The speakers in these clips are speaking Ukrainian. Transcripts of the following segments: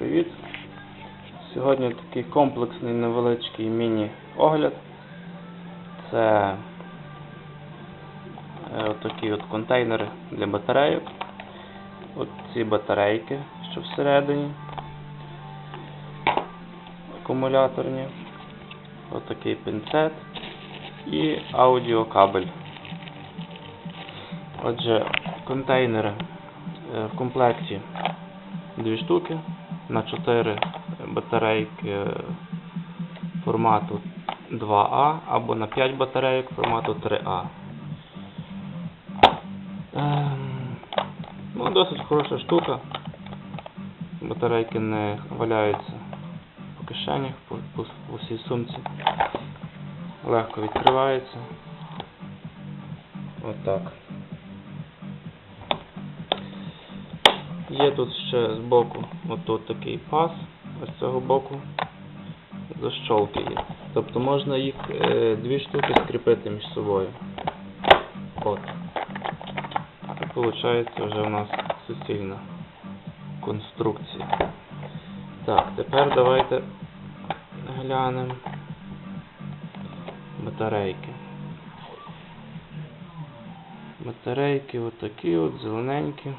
привіт! Сьогодні такий комплексний невеличкий міні-огляд. Це е, отакі от контейнери для батарейок. От ці батарейки, що всередині. Акумуляторні. Отакий пінцет і аудіокабель. Отже, контейнери е, в комплекті дві штуки на 4 батарейки формату 2А або на 5 батарейок формату 3А. Ем, Ну, досить хороша штука. Батарейки не валяються по кишенях, по, по, по всій сумці. Легко відкривається. Отак. Є тут ще збоку отут такий паз, ось цього боку защолки є. Тобто можна їх е, дві штуки скріпити між собою. От. Це виходить вже у нас суцільна конструкція. Так, тепер давайте глянемо батарейки. Батарейки отакі от, зелененькі.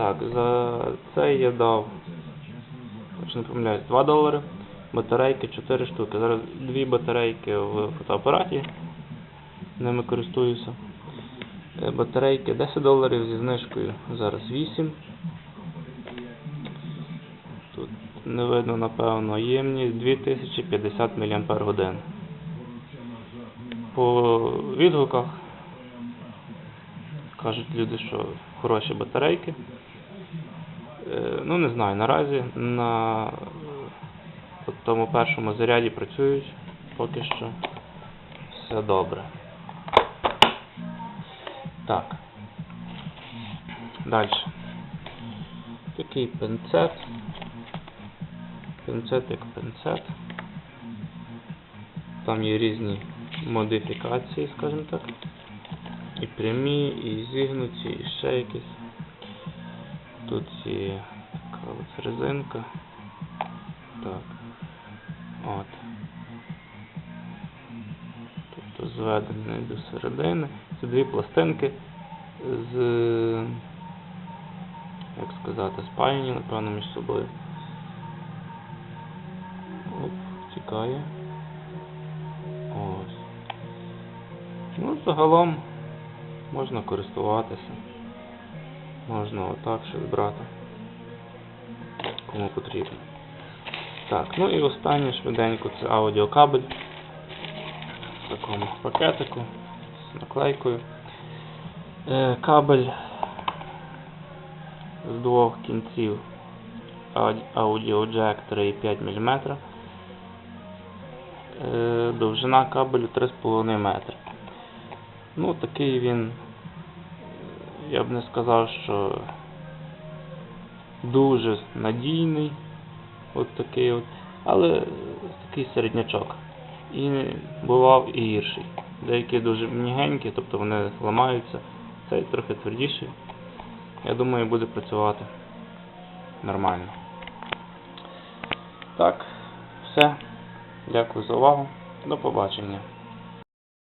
Так, за це я дав, якщо не помиляюсь, 2 долари. Батарейки 4 штуки. Зараз дві батарейки в фотоапараті. Ними користуюся. Е, Батарейки 10 доларів зі знижкою. Зараз 8. Тут не видно, напевно, ємність 2050 мАч. По відгуках кажуть люди, що хороші батарейки. Е, Ну, не знаю, наразі на тому першому заряді працюють поки що все добре. Так. Далі. Такий пинцет. Пинцет як пинцет. Там є різні модифікації, скажімо так. І прямі, і зігнуті, і ще якісь. Тут є така ось резинка. Так. От. Тобто зведений до середини. Це дві пластинки з, як сказати, спаяні, напевно, між собою. Оп, тікає. Ось. Ну, загалом можна користуватися. Можна отак щось брати. Кому потрібно. Так, ну і останнє швиденько це аудіокабель. В такому пакетику з наклейкою. Е, кабель з двох кінців аудіоджек 3,5 мм. Е, довжина кабелю 3,5 метри. Ну, такий він, я б не сказав, що дуже надійний, от такий от, але такий середнячок. І бував і гірший. Деякі дуже мігенькі, тобто вони ламаються. Цей трохи твердіший. Я думаю, буде працювати нормально. Так, все. Дякую за увагу. До побачення.